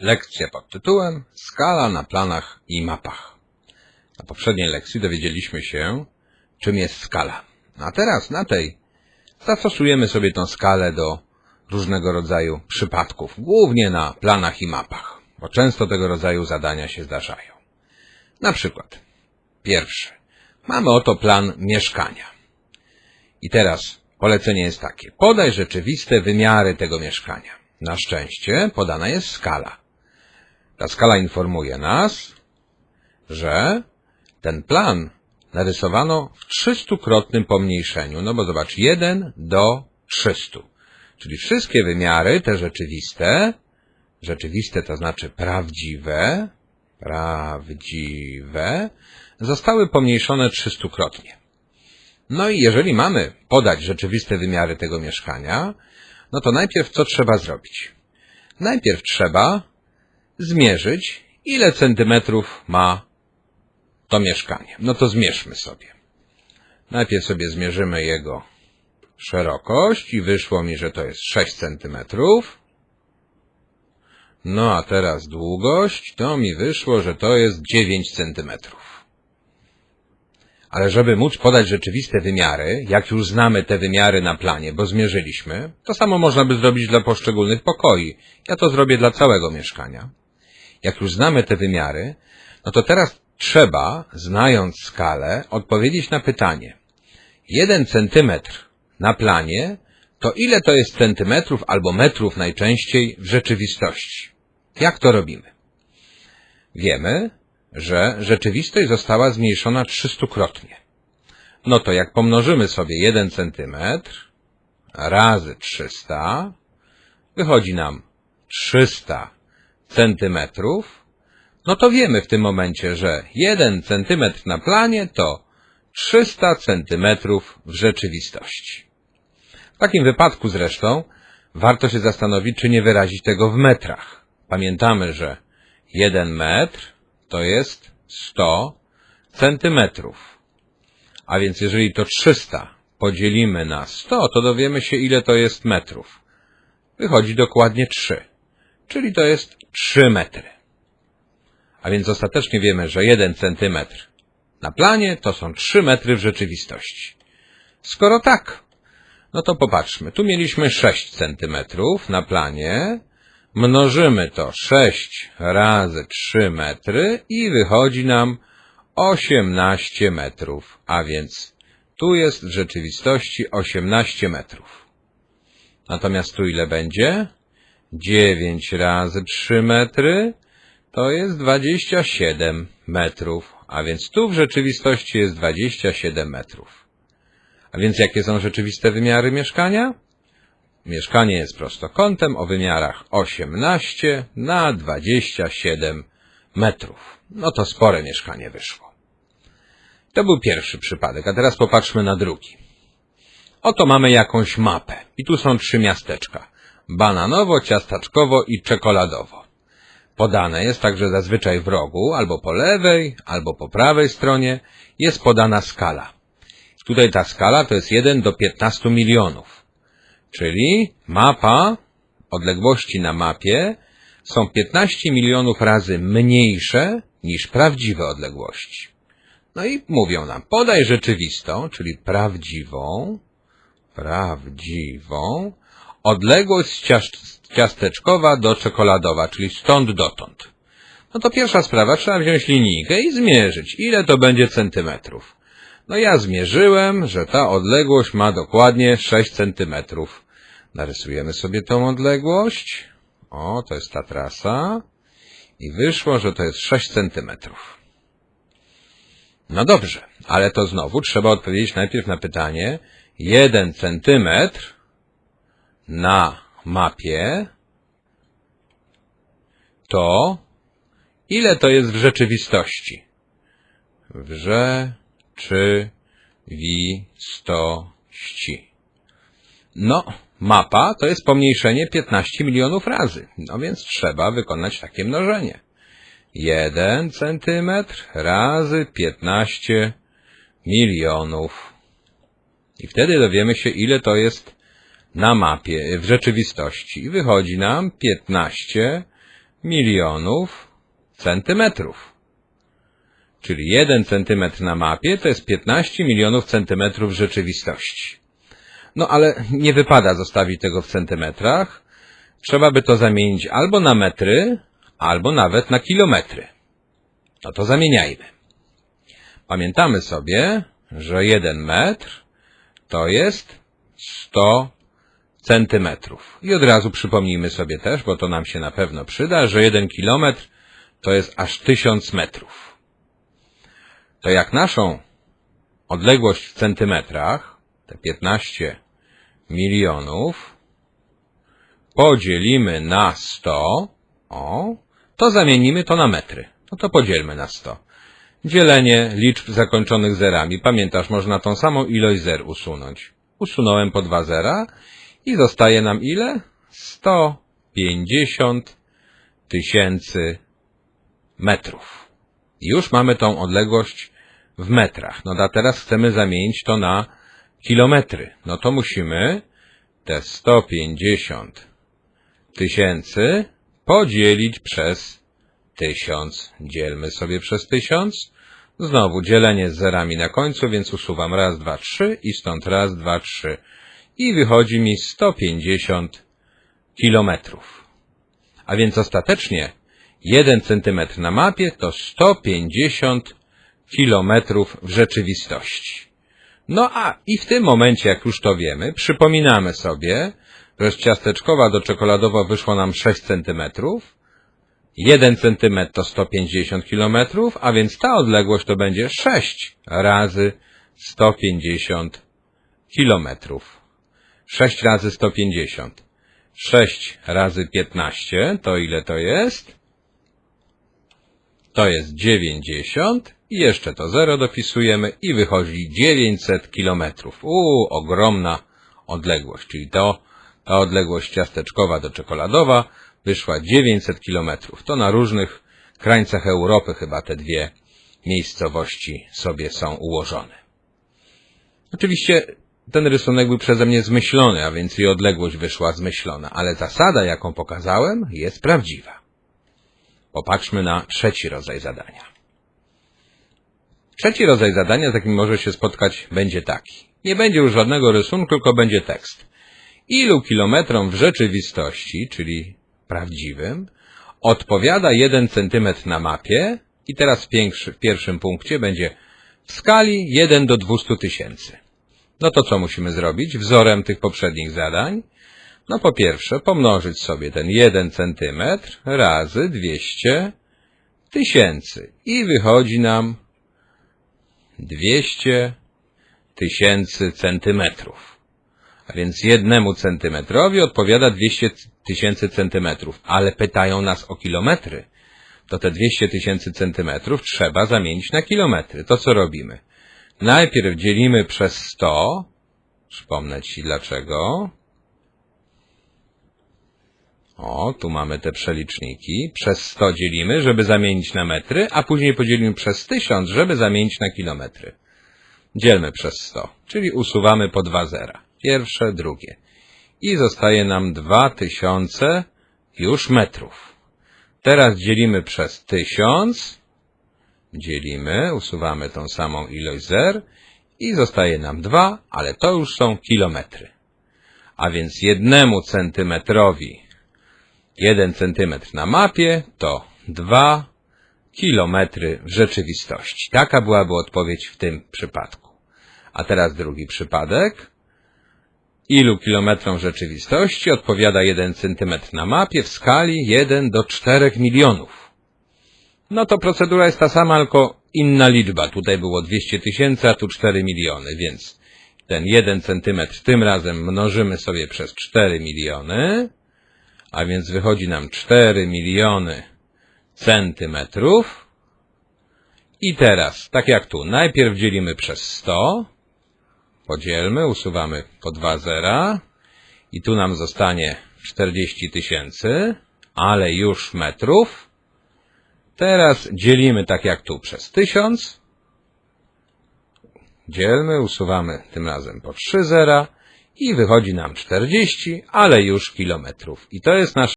Lekcja pod tytułem Skala na planach i mapach. Na poprzedniej lekcji dowiedzieliśmy się, czym jest skala. A teraz na tej zastosujemy sobie tą skalę do różnego rodzaju przypadków, głównie na planach i mapach, bo często tego rodzaju zadania się zdarzają. Na przykład, pierwszy. Mamy oto plan mieszkania. I teraz polecenie jest takie. Podaj rzeczywiste wymiary tego mieszkania. Na szczęście podana jest skala. Ta skala informuje nas, że ten plan narysowano w 300-krotnym pomniejszeniu. No bo zobacz, 1 do 300. Czyli wszystkie wymiary, te rzeczywiste, rzeczywiste to znaczy prawdziwe, prawdziwe, zostały pomniejszone 300-krotnie. No i jeżeli mamy podać rzeczywiste wymiary tego mieszkania, no to najpierw co trzeba zrobić? Najpierw trzeba zmierzyć, ile centymetrów ma to mieszkanie. No to zmierzmy sobie. Najpierw sobie zmierzymy jego szerokość i wyszło mi, że to jest 6 centymetrów. No a teraz długość, to mi wyszło, że to jest 9 centymetrów. Ale żeby móc podać rzeczywiste wymiary, jak już znamy te wymiary na planie, bo zmierzyliśmy, to samo można by zrobić dla poszczególnych pokoi. Ja to zrobię dla całego mieszkania. Jak już znamy te wymiary, no to teraz trzeba, znając skalę, odpowiedzieć na pytanie. Jeden centymetr na planie to ile to jest centymetrów albo metrów najczęściej w rzeczywistości? Jak to robimy? Wiemy, że rzeczywistość została zmniejszona 300-krotnie. No to jak pomnożymy sobie 1 centymetr razy 300, wychodzi nam 300 centymetrów, no to wiemy w tym momencie, że 1 centymetr na planie to 300 centymetrów w rzeczywistości. W takim wypadku zresztą warto się zastanowić, czy nie wyrazić tego w metrach. Pamiętamy, że 1 metr to jest 100 centymetrów. A więc jeżeli to 300 podzielimy na 100, to dowiemy się, ile to jest metrów. Wychodzi dokładnie 3. Czyli to jest 3 metry. A więc ostatecznie wiemy, że 1 centymetr na planie to są 3 metry w rzeczywistości. Skoro tak, no to popatrzmy. Tu mieliśmy 6 centymetrów na planie, mnożymy to 6 razy 3 metry i wychodzi nam 18 metrów, a więc tu jest w rzeczywistości 18 metrów. Natomiast tu ile będzie? 9 razy 3 metry to jest 27 metrów, a więc tu w rzeczywistości jest 27 metrów. A więc jakie są rzeczywiste wymiary mieszkania? Mieszkanie jest prostokątem o wymiarach 18 na 27 metrów. No to spore mieszkanie wyszło. To był pierwszy przypadek, a teraz popatrzmy na drugi. Oto mamy jakąś mapę i tu są trzy miasteczka. Bananowo, ciastaczkowo i czekoladowo. Podane jest także zazwyczaj w rogu, albo po lewej, albo po prawej stronie, jest podana skala. Tutaj ta skala to jest 1 do 15 milionów. Czyli mapa, odległości na mapie są 15 milionów razy mniejsze niż prawdziwe odległości. No i mówią nam, podaj rzeczywistą, czyli prawdziwą, prawdziwą, odległość ciasteczkowa do czekoladowa, czyli stąd dotąd. No to pierwsza sprawa, trzeba wziąć linijkę i zmierzyć, ile to będzie centymetrów. No ja zmierzyłem, że ta odległość ma dokładnie 6 centymetrów. Narysujemy sobie tą odległość. O, to jest ta trasa. I wyszło, że to jest 6 centymetrów. No dobrze, ale to znowu trzeba odpowiedzieć najpierw na pytanie. 1 centymetr na mapie to ile to jest w rzeczywistości? W rzeczywistości. No, Mapa to jest pomniejszenie 15 milionów razy, no więc trzeba wykonać takie mnożenie. 1 centymetr razy 15 milionów. I wtedy dowiemy się, ile to jest na mapie, w rzeczywistości. Wychodzi nam 15 milionów centymetrów. Czyli 1 centymetr na mapie to jest 15 milionów centymetrów rzeczywistości. No ale nie wypada zostawić tego w centymetrach. Trzeba by to zamienić albo na metry, albo nawet na kilometry. No to zamieniajmy. Pamiętamy sobie, że 1 metr to jest 100 centymetrów. I od razu przypomnijmy sobie też, bo to nam się na pewno przyda, że 1 kilometr to jest aż 1000 metrów. To jak naszą odległość w centymetrach, te 15 milionów, podzielimy na 100, o, to zamienimy to na metry. No to podzielmy na 100. Dzielenie liczb zakończonych zerami. Pamiętasz, można tą samą ilość zer usunąć. Usunąłem po dwa zera i zostaje nam ile? 150 tysięcy metrów. Już mamy tą odległość w metrach. No a teraz chcemy zamienić to na kilometry. No to musimy te 150 tysięcy podzielić przez 1000. Dzielmy sobie przez 1000. Znowu dzielenie z zerami na końcu, więc usuwam raz, dwa, trzy i stąd raz, dwa, trzy. I wychodzi mi 150 kilometrów. A więc ostatecznie 1 centymetr na mapie to 150 kilometrów w rzeczywistości. No a i w tym momencie, jak już to wiemy, przypominamy sobie, że z ciasteczkowa do czekoladowa wyszło nam 6 centymetrów, 1 centymetr to 150 kilometrów, a więc ta odległość to będzie 6 razy 150 kilometrów. 6 razy 150. 6 razy 15 to ile to jest? To jest 90 i jeszcze to 0 dopisujemy i wychodzi 900 kilometrów. Uuu, ogromna odległość, czyli to ta odległość ciasteczkowa do czekoladowa wyszła 900 kilometrów. To na różnych krańcach Europy chyba te dwie miejscowości sobie są ułożone. Oczywiście ten rysunek był przeze mnie zmyślony, a więc i odległość wyszła zmyślona, ale zasada, jaką pokazałem, jest prawdziwa. Popatrzmy na trzeci rodzaj zadania. Trzeci rodzaj zadania, z jakim może się spotkać, będzie taki. Nie będzie już żadnego rysunku, tylko będzie tekst. Ilu kilometrom w rzeczywistości, czyli prawdziwym, odpowiada 1 cm na mapie i teraz w pierwszym punkcie będzie w skali 1 do 200 tysięcy. No to co musimy zrobić wzorem tych poprzednich zadań? No po pierwsze pomnożyć sobie ten 1 cm razy 200 tysięcy i wychodzi nam 200 tysięcy centymetrów. A więc jednemu centymetrowi odpowiada 200 tysięcy centymetrów, ale pytają nas o kilometry. To te 200 tysięcy centymetrów trzeba zamienić na kilometry. To co robimy? Najpierw dzielimy przez 100. Przypomnę Ci dlaczego. O, tu mamy te przeliczniki. Przez 100 dzielimy, żeby zamienić na metry, a później podzielimy przez 1000, żeby zamienić na kilometry. Dzielmy przez 100, czyli usuwamy po dwa zera. Pierwsze, drugie. I zostaje nam 2000 już metrów. Teraz dzielimy przez 1000. Dzielimy, usuwamy tą samą ilość zer i zostaje nam 2, ale to już są kilometry. A więc jednemu centymetrowi 1 centymetr na mapie to 2 kilometry w rzeczywistości. Taka byłaby odpowiedź w tym przypadku. A teraz drugi przypadek. Ilu kilometrom rzeczywistości odpowiada 1 cm na mapie w skali 1 do 4 milionów? No to procedura jest ta sama, tylko inna liczba. Tutaj było 200 tysięcy, a tu 4 miliony, więc ten 1 cm tym razem mnożymy sobie przez 4 miliony, a więc wychodzi nam 4 miliony centymetrów. I teraz, tak jak tu, najpierw dzielimy przez 100, Podzielmy, usuwamy po dwa zera i tu nam zostanie 40 tysięcy, ale już metrów. Teraz dzielimy tak jak tu przez 1000. Dzielmy, usuwamy tym razem po 3 zera i wychodzi nam 40, ale już kilometrów. I to jest nasz